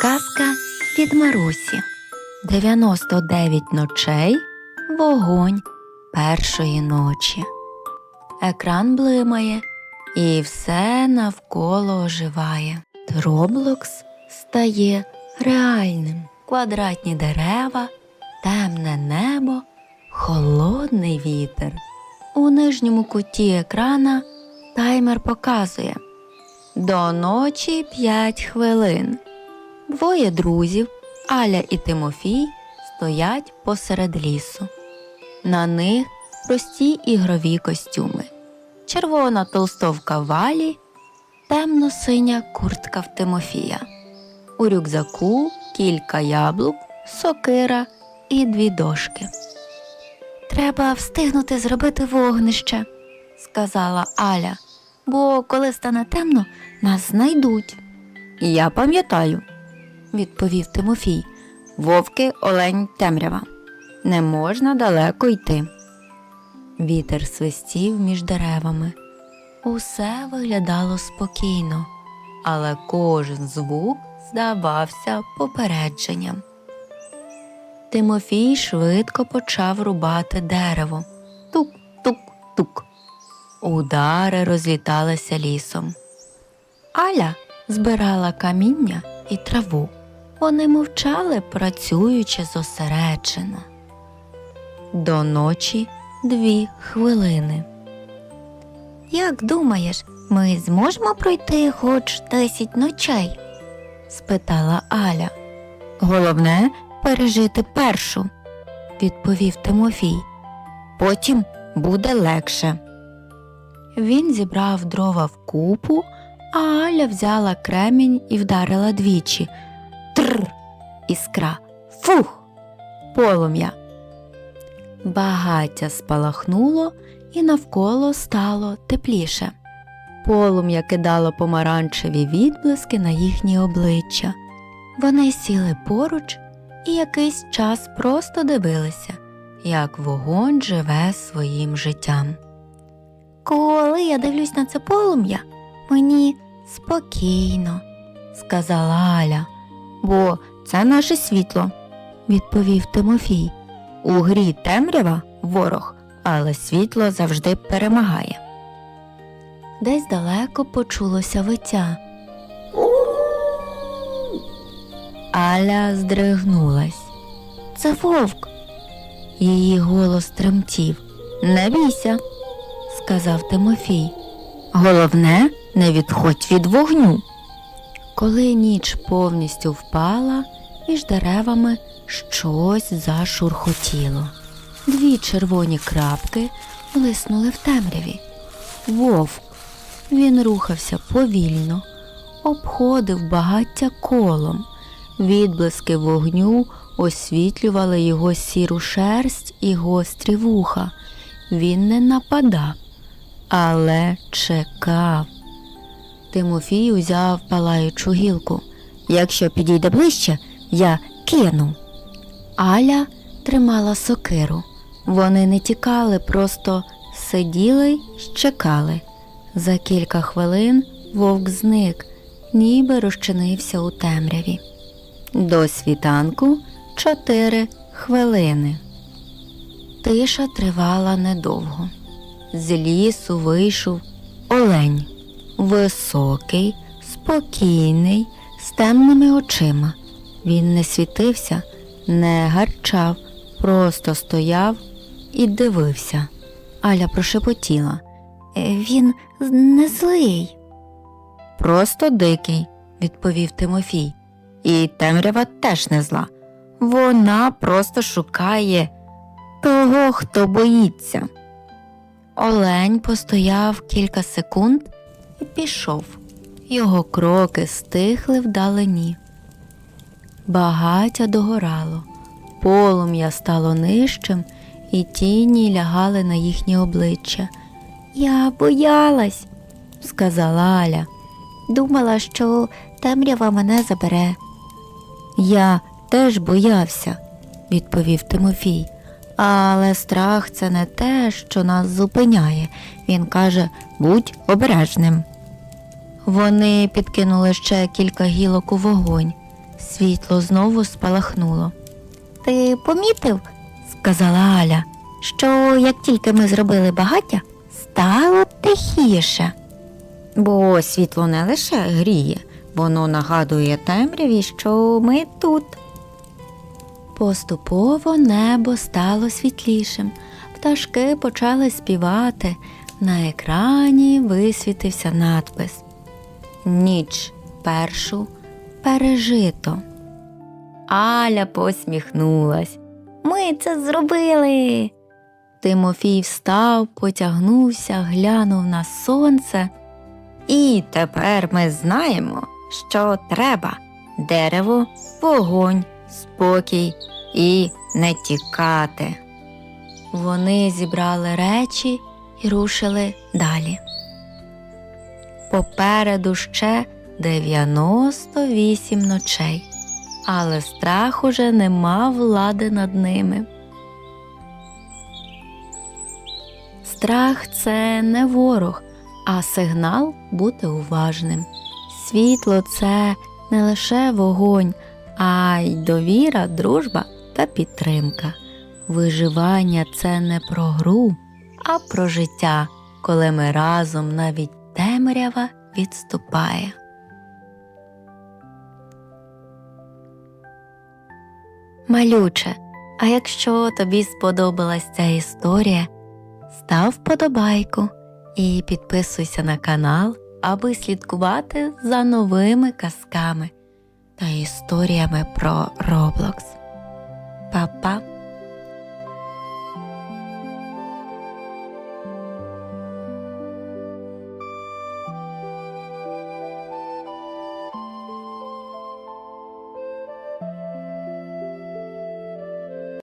Казка від Марусі 99 ночей вогонь першої ночі. Екран блимає, і все навколо оживає. Троблокс стає реальним. Квадратні дерева, темне небо, холодний вітер. У нижньому куті екрана таймер показує до ночі 5 хвилин. Двоє друзів, Аля і Тимофій, стоять посеред лісу. На них прості ігрові костюми, червона толстовка валі, темно-синя куртка в Тимофія. У рюкзаку кілька яблук, сокира і дві дошки. Треба встигнути зробити вогнище, сказала Аля, бо коли стане темно, нас знайдуть. Я пам'ятаю, відповів Тимофій. Вовки олень темрява. Не можна далеко йти. Вітер свистів між деревами. Усе виглядало спокійно, але кожен звук здавався попередженням. Тимофій швидко почав рубати дерево. Тук-тук-тук. Удари розліталися лісом. Аля збирала каміння і траву. Вони мовчали, працюючи зосереджено. До ночі дві хвилини. Як думаєш, ми зможемо пройти хоч десять ночей? спитала Аля. Головне пережити першу, відповів Тимофій. Потім буде легше. Він зібрав дрова в купу, а Аля взяла кремінь і вдарила двічі. Тр. Іскра. Фух. Полум'я. Багаття спалахнуло і навколо стало тепліше. Полум'я кидало помаранчеві відблиски на їхні обличчя. Вони сіли поруч і якийсь час просто дивилися, як вогонь живе своїм життям. Коли я дивлюсь на це полум'я, мені спокійно, сказала Аля, бо це наше світло, відповів Тимофій. У грі темрява ворог, але світло завжди перемагає. Десь далеко почулося виття. Аля здригнулась. Це вовк. Її голос тремтів. Не бійся, сказав Тимофій. Головне, не відходь від вогню. Коли ніч повністю впала, між деревами щось зашурхотіло. Дві червоні крапки блиснули в темряві. Вовк. Він рухався повільно, обходив багаття колом. Відблиски вогню освітлювали його сіру шерсть і гострі вуха. Він не нападав, але чекав. Тимофій узяв палаючу гілку. Якщо підійде ближче, я кину. Аля тримала сокиру. Вони не тікали, просто сиділи й чекали. За кілька хвилин вовк зник, ніби розчинився у темряві. До світанку чотири хвилини. Тиша тривала недовго. З лісу вийшов олень. Високий, спокійний, з темними очима. Він не світився, не гарчав, просто стояв і дивився. Аля прошепотіла. «Е, Він не злий. Просто дикий, відповів Тимофій. І темрява теж не зла. Вона просто шукає того, хто боїться. Олень постояв кілька секунд і пішов. Його кроки стихли вдалині. Багаття догорало, полум'я стало нижчим, і тіні лягали на їхні обличчя. Я боялась, сказала Аля. Думала, що темрява мене забере. Я теж боявся, відповів Тимофій. Але страх це не те, що нас зупиняє. Він каже будь обережним. Вони підкинули ще кілька гілок у вогонь. Світло знову спалахнуло. Ти помітив, сказала Аля, що як тільки ми зробили багаття, стало тихіше. Бо світло не лише гріє, воно нагадує темряві, що ми тут. Поступово небо стало світлішим, пташки почали співати. На екрані висвітився надпис Ніч першу пережито. Аля посміхнулась. Ми це зробили. Тимофій встав, потягнувся, глянув на сонце. І тепер ми знаємо, що треба дерево, вогонь, спокій і не тікати. Вони зібрали речі і рушили далі. Попереду ще 98 ночей, але страх уже не мав влади над ними. Страх це не ворог, а сигнал бути уважним. Світло це не лише вогонь, а й довіра, дружба та підтримка. Виживання це не про гру, а про життя, коли ми разом навіть темрява відступає. Малюче, а якщо тобі сподобалась ця історія, став вподобайку і підписуйся на канал, аби слідкувати за новими казками та історіями про Roblox. Па-па!